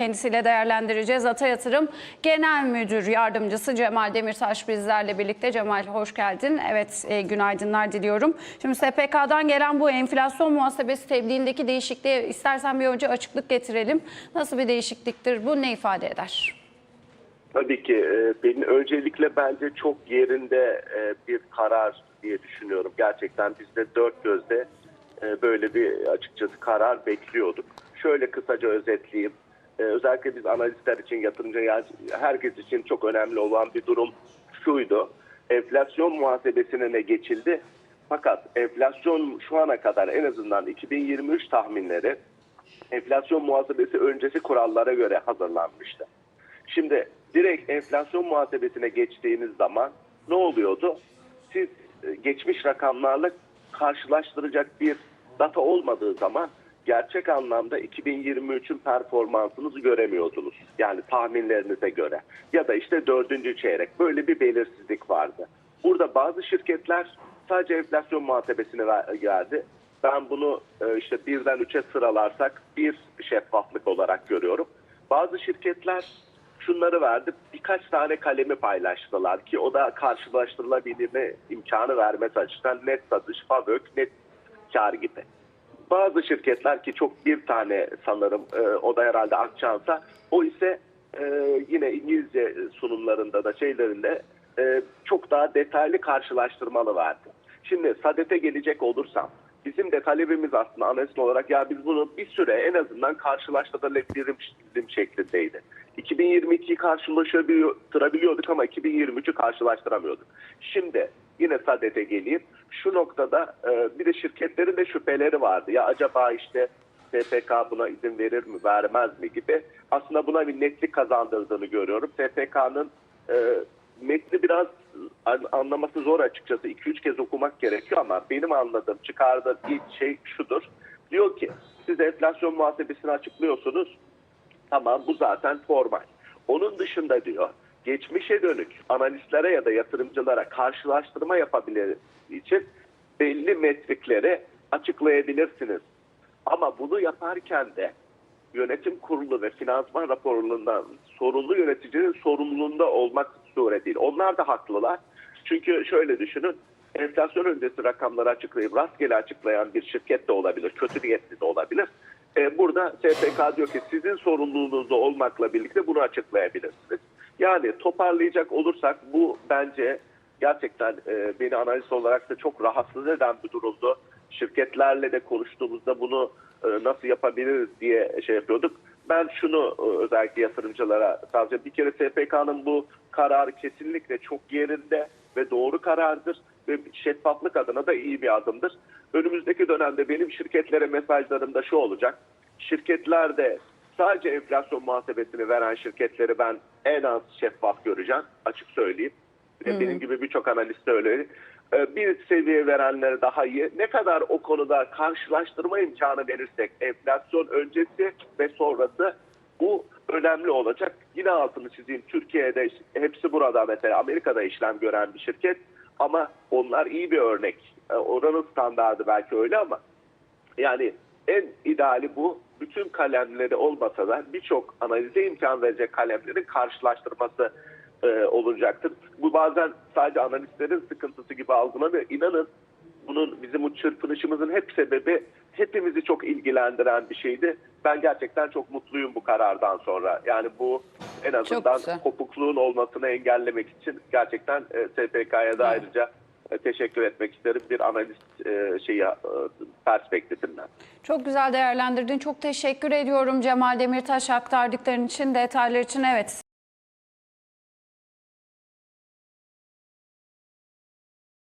Kendisiyle değerlendireceğiz. Ata Yatırım Genel Müdür Yardımcısı Cemal Demirtaş bizlerle birlikte. Cemal hoş geldin. Evet e, günaydınlar diliyorum. Şimdi SPK'dan gelen bu enflasyon muhasebesi tebliğindeki değişikliğe istersen bir önce açıklık getirelim. Nasıl bir değişikliktir bu? Ne ifade eder? Tabii ki e, benim öncelikle bence çok yerinde e, bir karar diye düşünüyorum. Gerçekten biz de dört gözle e, böyle bir açıkçası karar bekliyorduk. Şöyle kısaca özetleyeyim. E, özellikle biz analistler için, yatırımcı herkes için çok önemli olan bir durum şuydu. Enflasyon muhasebesine ne geçildi? Fakat enflasyon şu ana kadar en azından 2023 tahminleri enflasyon muhasebesi öncesi kurallara göre hazırlanmıştı. Şimdi direkt enflasyon muhasebesine geçtiğiniz zaman ne oluyordu? Siz e, geçmiş rakamlarla karşılaştıracak bir data olmadığı zaman gerçek anlamda 2023'ün performansınızı göremiyordunuz. Yani tahminlerinize göre. Ya da işte dördüncü çeyrek. Böyle bir belirsizlik vardı. Burada bazı şirketler sadece enflasyon muhasebesine ver- geldi. Ben bunu e, işte birden üçe sıralarsak bir şeffaflık olarak görüyorum. Bazı şirketler şunları verdi. Birkaç tane kalemi paylaştılar ki o da karşılaştırılabilme imkanı vermesi açısından net satış, fabrik, net kar gibi. Bazı şirketler ki çok bir tane sanırım e, o da herhalde Akçansa o ise e, yine İngilizce sunumlarında da şeylerinde e, çok daha detaylı karşılaştırmalı verdi. Şimdi Sadet'e gelecek olursam bizim de talebimiz aslında analist olarak ya biz bunu bir süre en azından karşılaştırabilirim şeklindeydi. 2022'yi karşılaştırabiliyorduk ama 2023'ü karşılaştıramıyorduk. Şimdi yine Sadet'e geleyim. Şu noktada e, bir de şirketlerin de şüpheleri vardı. Ya acaba işte SPK buna izin verir mi, vermez mi gibi. Aslında buna bir netlik kazandırdığını görüyorum. SPK'nın e, metni biraz an- anlaması zor açıkçası. 2-3 kez okumak gerekiyor ama benim anladığım, çıkardığım ilk şey şudur. Diyor ki siz enflasyon muhasebesini açıklıyorsunuz. Tamam bu zaten formal. Onun dışında diyor geçmişe dönük analistlere ya da yatırımcılara karşılaştırma yapabilmek için belli metrikleri açıklayabilirsiniz. Ama bunu yaparken de yönetim kurulu ve finansman raporundan sorumlu yöneticinin sorumluluğunda olmak suretiyle. Onlar da haklılar. Çünkü şöyle düşünün. Enflasyon öncesi rakamları açıklayıp rastgele açıklayan bir şirket de olabilir. Kötü niyetli de olabilir. Ee, burada SPK diyor ki sizin sorumluluğunuzda olmakla birlikte bunu açıklayabilirsiniz. Yani toparlayacak olursak bu bence gerçekten e, beni analist olarak da çok rahatsız eden bir durumdu. Şirketlerle de konuştuğumuzda bunu e, nasıl yapabiliriz diye şey yapıyorduk. Ben şunu e, özellikle yatırımcılara sadece bir kere SPK'nın bu kararı kesinlikle çok yerinde ve doğru karardır ve şeffaflık adına da iyi bir adımdır. Önümüzdeki dönemde benim şirketlere mesajlarım da şu olacak. Şirketlerde sadece enflasyon muhasebesini veren şirketleri ben en az şeffaf göreceğim açık söyleyeyim. Ve Benim gibi birçok analist de öyle. Ee, Bir seviye verenleri daha iyi. Ne kadar o konuda karşılaştırma imkanı verirsek enflasyon öncesi ve sonrası bu önemli olacak. Yine altını çizeyim. Türkiye'de hepsi burada mesela Amerika'da işlem gören bir şirket ama onlar iyi bir örnek. Ee, Oranın standardı belki öyle ama yani en ideali bu. Bütün kalemleri olmasa da birçok analize imkan verecek kalemlerin karşılaştırması e, olacaktır. Bu bazen sadece analistlerin sıkıntısı gibi algılanıyor. İnanın bunun bizim bu çırpınışımızın hep sebebi hepimizi çok ilgilendiren bir şeydi. Ben gerçekten çok mutluyum bu karardan sonra. Yani bu en azından kopukluğun olmasını engellemek için gerçekten e, SPK'ya da ayrıca e, teşekkür etmek isterim bir analist e, şeyi e, perspektifinden. Çok güzel değerlendirdin. Çok teşekkür ediyorum Cemal Demirtaş aktardıkların için, detaylar için. Evet